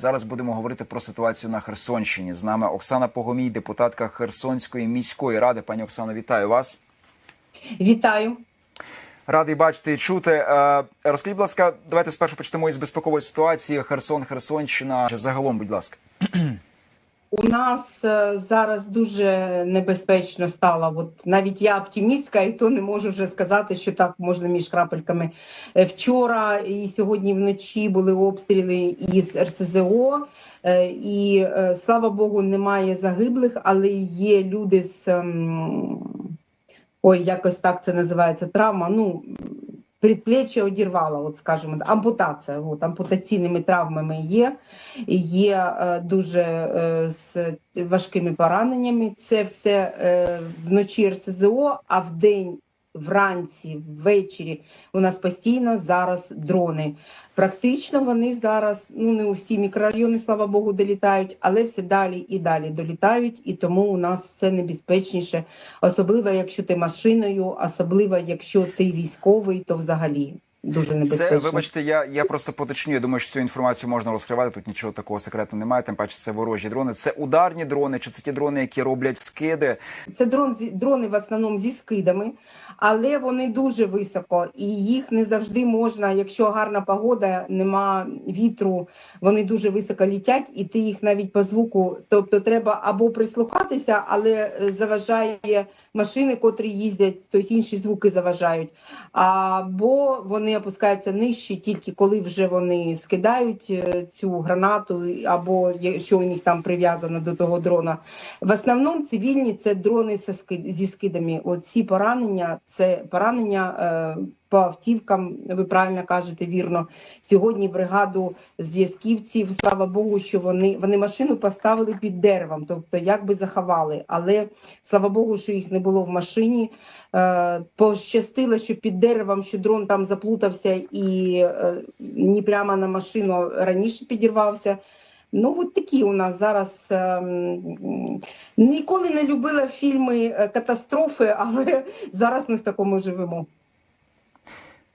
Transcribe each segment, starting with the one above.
Зараз будемо говорити про ситуацію на Херсонщині. З нами Оксана Погомій, депутатка Херсонської міської ради. Пані Оксано, вітаю вас. Вітаю. Радий бачити і чути. Е, Розкажіть, будь ласка, давайте спершу почнемо із безпекової ситуації. Херсон, Херсонщина. Чи Загалом, будь ласка. У нас е, зараз дуже небезпечно стало. От навіть я оптимістка, і то не можу вже сказати, що так можна між крапельками. Е, Вчора і сьогодні вночі були обстріли із РСЗО, е, і слава Богу, немає загиблих, але є люди з ем, ой, якось так це називається травма. Ну предплечье одірвало, от скажімо, ампутація. От, ампутаційними травмами є. Є е, дуже е, з важкими пораненнями. Це все е, вночі РСЗО, а в день. Вранці, ввечері у нас постійно зараз дрони. Практично вони зараз, ну не усі мікрорайони, слава Богу, долітають, але все далі і далі долітають, і тому у нас все небезпечніше, особливо якщо ти машиною, особливо якщо ти військовий, то взагалі дуже Це вибачте, я, я просто поточню. Я думаю, що цю інформацію можна розкривати. Тут нічого такого секрету немає. Тим паче це ворожі дрони. Це ударні дрони, чи це ті дрони, які роблять скиди? Це дрон дрони в основному зі скидами, але вони дуже високо, і їх не завжди можна, якщо гарна погода, нема вітру, вони дуже високо літять, і ти їх навіть по звуку. Тобто треба або прислухатися, але е, заважає машини, котрі їздять, тобто інші звуки заважають. Або вони опускаються нижче, тільки коли вже вони скидають е, цю гранату, або якщо у них там прив'язано до того дрона. В основному цивільні це дрони зі ски- скидами. От ці поранення це поранення е, по автівкам. Ви правильно кажете, вірно. Сьогодні бригаду зв'язківців, слава Богу, що вони, вони машину поставили під деревом, тобто як би заховали. Але слава Богу, що їх не було в машині. Е, пощастило, що під деревом, що дрон там заплутався і е, не прямо на машину раніше підірвався. Ну, от такі у нас зараз ем, ніколи не любила фільми е, катастрофи, але зараз ми в такому живемо.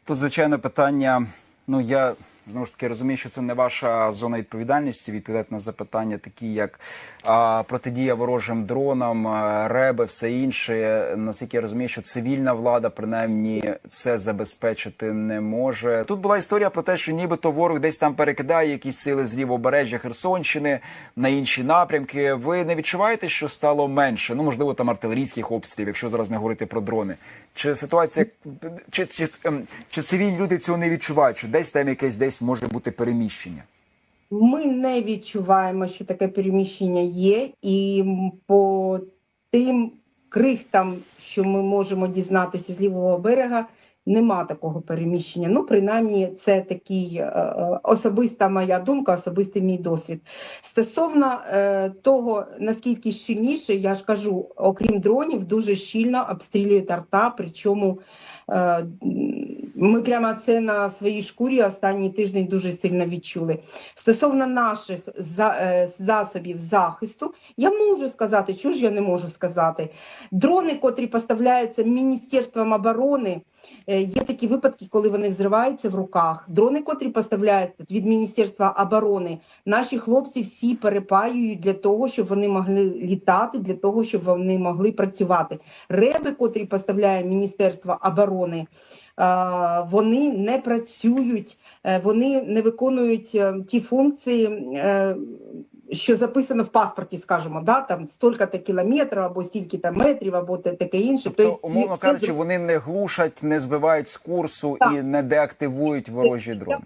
Тут, звичайно, питання. Ну я знову ж таки розумію, що це не ваша зона відповідальності. Відповідати на запитання, такі як а, протидія ворожим дронам, реби, все інше. Наскільки я розумію, що цивільна влада принаймні це забезпечити не може. Тут була історія про те, що нібито ворог десь там перекидає якісь сили з лівобережжя Херсонщини на інші напрямки. Ви не відчуваєте, що стало менше? Ну можливо, там артилерійських обстрілів, якщо зараз не говорити про дрони. Чи ситуація чи, чи, ем, чи цивільні люди цього не відчувають? Що десь там якесь десь може бути переміщення? Ми не відчуваємо, що таке переміщення є, і по тим крихтам, що ми можемо дізнатися з лівого берега, нема такого переміщення. Ну, принаймні, це такий е, е, особиста моя думка, особистий мій досвід. Стосовно е, того, наскільки щільніше, я ж кажу, окрім дронів, дуже щільно обстрілюють арта, причому. Ми прямо це на своїй шкурі останній тиждень дуже сильно відчули. Стосовно наших е, засобів захисту, я можу сказати, що ж я не можу сказати. Дрони, котрі поставляються Міністерством оборони, е, є такі випадки, коли вони взриваються в руках. Дрони, котрі поставляються від Міністерства оборони, наші хлопці всі перепаюють для того, щоб вони могли літати, для того, щоб вони могли працювати. Реби, котрі поставляє Міністерство оборони. Вони не працюють, е, вони не виконують е, ті функції, е, що записано в паспорті, скажімо, да, там стільки-то кілометрів або стільки то метрів, або таке інше. Тобто, ці- умовно кажучи, вони не глушать, не збивають з курсу Так. і не деактивують ворожі дрони.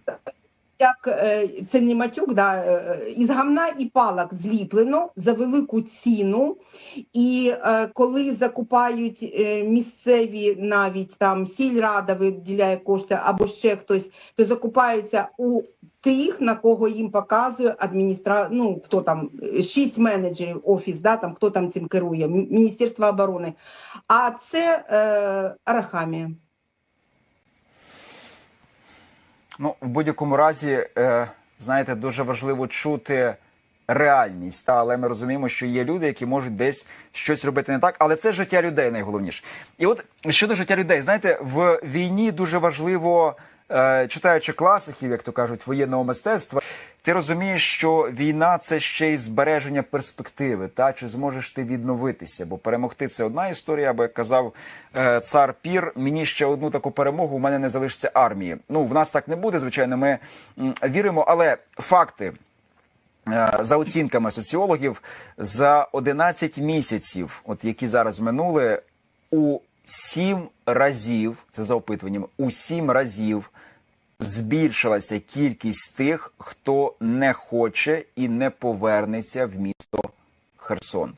Як е, це не матюк, да, е, із гамна і палок зліплено за велику ціну. І е, коли закупають місцеві навіть там сільрада виділяє кошти або ще хтось, то закупаються у тих, на кого їм показує адміністра... ну, хто там, шість менеджерів офіс, да, там, хто там цим керує, Міністерство оборони. А це е, Арахамія. Ну, в будь-якому разі, е, знаєте, дуже важливо чути реальність. Та, але ми розуміємо, що є люди, які можуть десь щось робити не так, але це життя людей найголовніше. І от щодо життя людей, знаєте, в війні дуже важливо, е, читаючи класиків, як то кажуть, воєнного мистецтва, ти розумієш, що війна це ще й збереження перспективи. Та чи зможеш ти відновитися? Бо перемогти це одна історія. Бо як казав е, цар Пір, мені ще одну таку перемогу. У мене не залишиться армії. Ну в нас так не буде. Звичайно, ми віримо, але факти. Е, За оцінками соціологів, за 11 місяців, от які зараз минули, у 7 разів, це за опитуванням, у 7 разів збільшилася кількість тих, хто не хоче і не повернеться в місто Херсон.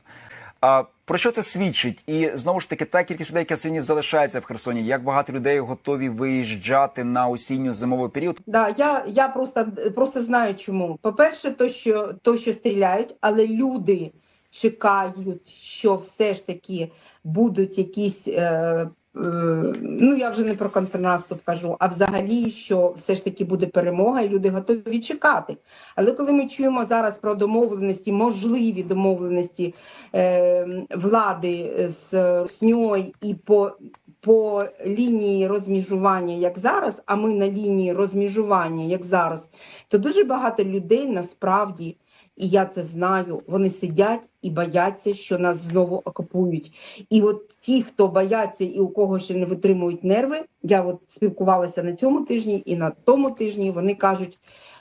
А про що це свідчить? І знову ж таки, та кількість людей, яка сьогодні залишається в Херсоні, як багато людей готові виїжджати на осінньо-зимовий період? Да, я, я просто, просто знаю чому. По-перше, то що, то, що стріляють, але люди чекають, що все ж таки будуть якісь. Е, ну я вже не про контрнаступ кажу, а взагалі, що все ж таки буде перемога, і люди готові чекати. Але коли ми чуємо зараз про домовленості, можливі домовленості е, влади з Русньою і по по лінії розміжування, як зараз, а ми на лінії розміжування, як зараз, то дуже багато людей насправді, і я це знаю, вони сидять і бояться, що нас знову окупують. І от ті, хто бояться і у кого ще не витримують нерви, я от спілкувалася на цьому тижні і на тому тижні. Вони кажуть,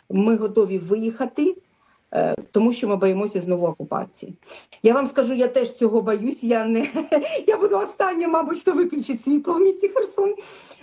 ми готові виїхати. Е, Тому що ми боїмося знову окупації. Я вам скажу, я теж цього боюсь. Я не я буду остання, мабуть, хто виключить світло в місті Херсон.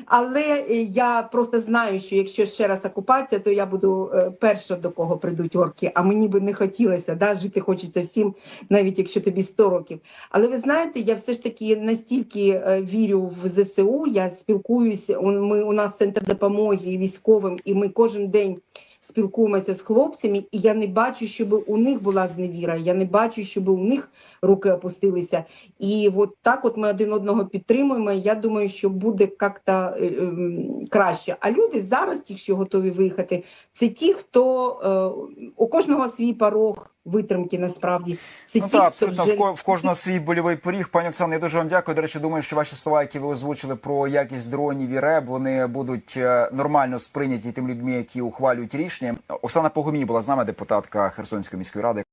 Але я просто знаю, що якщо ще раз окупація, то я буду е, перша, до кого прийдуть орки. А мені би не хотілося, да? жити хочеться всім, навіть якщо тобі 100 років. Але ви знаєте, я все ж таки настільки е, вірю в ЗСУ. Я спілкуюся. Ми у нас центр допомоги військовим, і ми кожен день спілкуємося з хлопцями, і я не бачу, щоб у них була зневіра. Я не бачу, щоб у них руки опустилися. І от так, от ми один одного підтримуємо. Я думаю, що буде як-то е, ем, краще. А люди зараз, ті, що готові виїхати, це ті, хто е, у кожного свій порог витримки. Насправді це Ну ті, так, хто вже в в кожного свій больовий поріг. Пані Оксано, я дуже вам дякую. До речі, думаю, що ваші слова, які ви озвучили про якість дронів і РЕБ, вони будуть е, нормально сприйняті тим людьми, які ухвалюють рішення. Оксана Погомій була з нами, депутатка Херсонської міської ради.